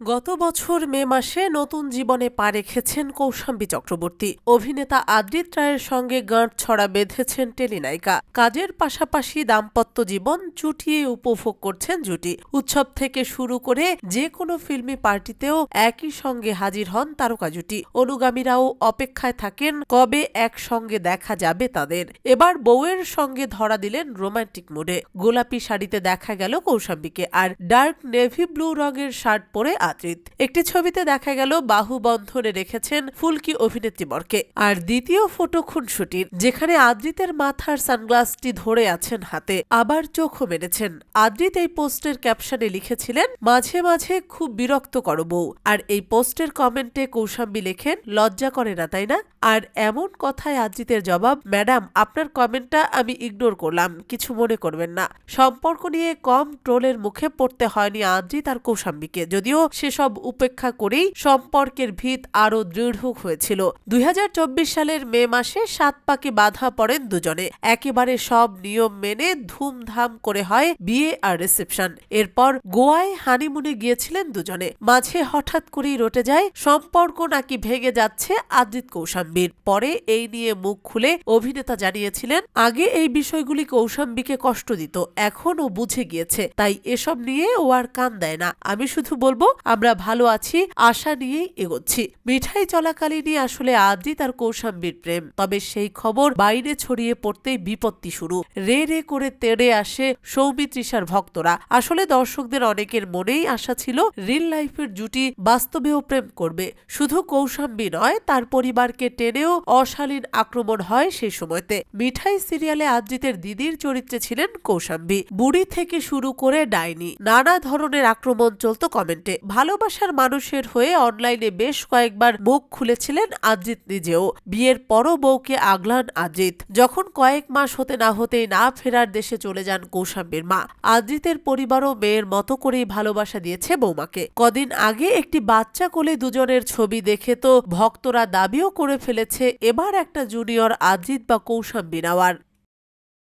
গত বছর মে মাসে নতুন জীবনে পা রেখেছেন কৌশাম্বী চক্রবর্তী। অভিনেতা আদ্রিত রায়ের সঙ্গে গাঁট ছড়া বেঁধেছেন টেলিনায়িকা। কাজের পাশাপাশি দাম্পত্য জীবন চুটিয়ে উপভোগ করছেন জুটি। উৎসব থেকে শুরু করে যে কোনো ফিল্মি পার্টিতেও একই সঙ্গে হাজির হন তারকা জুটি। অনুগামীরাও অপেক্ষায় থাকেন কবে একসঙ্গে দেখা যাবে তাদের। এবার বউয়ের সঙ্গে ধরা দিলেন রোমান্টিক মুডে। গোলাপি শাড়িতে দেখা গেল কৌশাম্বীকে। আর ডার্ক নেভি ব্লু রঙের শার্ট পরে আদ্রিত। একটি ছবিতে দেখা গেল বাহু বন্ধনে রেখেছেন ফুলকি অভিনেত্রীবরকে আর দ্বিতীয় ফটো খুনসুটির, যেখানে আদ্রিতের মাথার সানগ্লাসটি ধরে আছেন হাতে, আবার চোখও মেরেছেন। আদ্রিত এই পোস্টের ক্যাপশনে লিখেছিলেন, মাঝে মাঝে খুব বিরক্ত করো বউ। আর এই পোস্টের কমেন্টে কৌশাম্বী লেখেন, লজ্জা করে না, তাই না? আর এমন কথায় আদ্রিতের জবাব, ম্যাডাম, আপনার কমেন্টটা আমি ইগনোর করলাম, কিছু মনে করবেন না। সম্পর্ক নিয়ে কম ট্রোলের মুখে পড়তে হয়নি আদ্রিত আর কৌশাম্বীকে, যদিও সেসব উপেক্ষা করেই সম্পর্কের ভিত আরও দৃঢ় হয়েছিল। দুই হাজার চব্বিশ সালের মে মাসে সাত পাকে বাধা পড়েন দুজনে। একেবারে সব নিয়ম মেনে ধুমধাম করে হয় বিয়ে আর রিসেপশন। এরপর গোয়ায় হানিমুনে গিয়েছিলেন দুজনে। মাঝে হঠাৎ করেই রটে যায়, সম্পর্ক নাকি ভেঙে যাচ্ছে আদ্রিত কৌশাম্বীর। পরে এই নিয়ে মুখ খুলে অভিনেতা জানিয়েছিলেন, আগে এই বিষয়গুলি কৌশাম্বীকে কষ্ট দিত এখন ও বুঝে গিয়েছে। তাই এসব নিয়ে ও আর কান দেয় না। আমি শুধু বলব আমরা ভালো আছি, আশা নিয়েই এগোচ্ছি। মিঠাই চলাকালীনই আসলে আদ্রিত আর কৌশাম্বীর প্রেম। তবে সেই খবর বাইরে ছড়িয়ে পড়তেই বিপত্তি শুরু। রে রে করে তেড়ে আসে সৌমিত্রিষার ভক্তরা। আসলে দর্শকদের অনেকের মনেই আশা ছিল রিল লাইফের জুটি বাস্তবেও প্রেম করবে। শুধু কৌশাম্বী নয়, তার পরিবারকে টেনেও অশালীন আক্রমণ হয় সেই সময়তে। মিঠাই সিরিয়ালে আদ্রিতের দিদির চরিত্রে ছিলেন কৌশাম্বী। বুড়ি থেকে শুরু করে ডাইনি। নানা ধরনের আক্রমণ চলত কমেন্টে। ভালোবাসার মানুষের হয়ে অনলাইনে বেশ কয়েকবার মুখ খুলেছিলেন আজিত নিজেও। বিয়ের পরও বউকে আগলান আজিত। যখন কয়েক মাস হতে না হতেই না ফেরার দেশে চলে যান কৌশাম্বীর মা। আদ্রিতের পরিবারও মেয়ের মতো করেই ভালোবাসা দিয়েছে বৌমাকে কদিন আগে একটি বাচ্চা কোলে দুজনের ছবি দেখে তো ভক্তরা দাবিও করে ফেলেছে, এবার একটা জুনিয়র আদ্রিত বা কৌশাম্বী নেওয়ার।